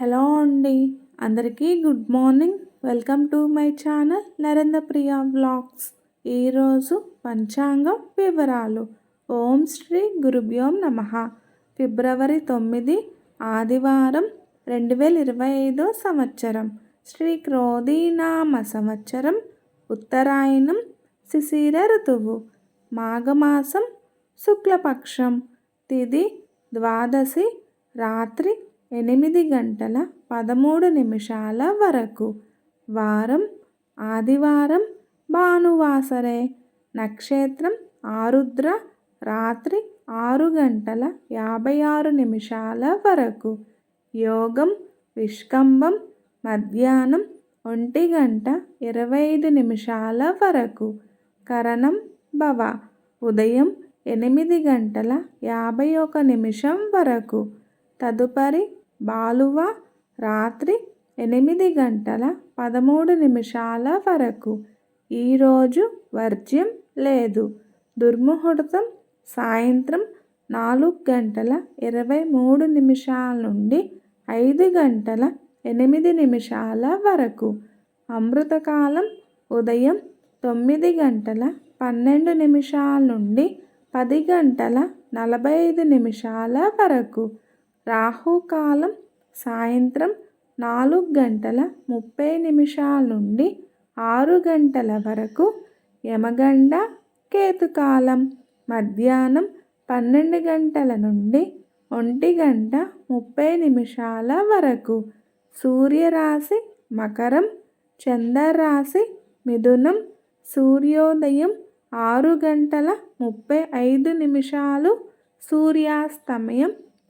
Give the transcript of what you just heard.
Hello అండి. అందరికీ good morning. Welcome to my channel Narendra Priya blogs ఈరోజు పంచాంగం వివరాలు. ఓం శ్రీ గురుభ్యోం నమ. ఫిబ్రవరి తొమ్మిది ఆదివారం రెండు వేల ఇరవై ఐదో సంవత్సరం. శ్రీ క్రోధీనామ సంవత్సరం ఉత్తరాయణం శిశిర ఋతువు మాఘమాసం శుక్లపక్షం తిది ద్వాదశి రాత్రి ఎనిమిది గంటల పదమూడు నిమిషాల వరకు. వారం ఆదివారం భానువాసరే. నక్షత్రం ఆరుద్ర. రాత్రి ఆరు గంటల యాభై ఆరు నిమిషాల వరకు. యోగం విష్కంభం మధ్యాహ్నం ఒంటి గంట ఇరవై ఐదు నిమిషాల వరకు. కరణం భవ. ఉదయం ఎనిమిది గంటల యాభై ఒక నిమిషం వరకు. తదుపరి బాలువ రాత్రి ఎనిమిది గంటల పదమూడు నిమిషాల వరకు. ఈరోజు వర్జ్యం లేదు. దుర్ముహూర్తం సాయంత్రం నాలుగు గంటల ఇరవై మూడు నిమిషాల నుండి ఐదు గంటల ఎనిమిది నిమిషాల వరకు. అమృతకాలం ఉదయం తొమ్మిది గంటల పన్నెండు నిమిషాల నుండి పది గంటల నలభై ఐదు నిమిషాల వరకు. రాహుకాలం సాయంత్రం నాలుగు గంటల ముప్పై నిమిషాల నుండి ఆరు గంటల వరకు యమగండ కేతుకాలం మధ్యాహ్నం పన్నెండు గంటల నుండి ఒంటి గంట ముప్పై నిమిషాల వరకు సూర్యరాశి మకరం చంద్రరాశి మిథునం సూర్యోదయం ఆరు గంటల ముప్పై ఐదు నిమిషాలు సూర్యాస్తమయం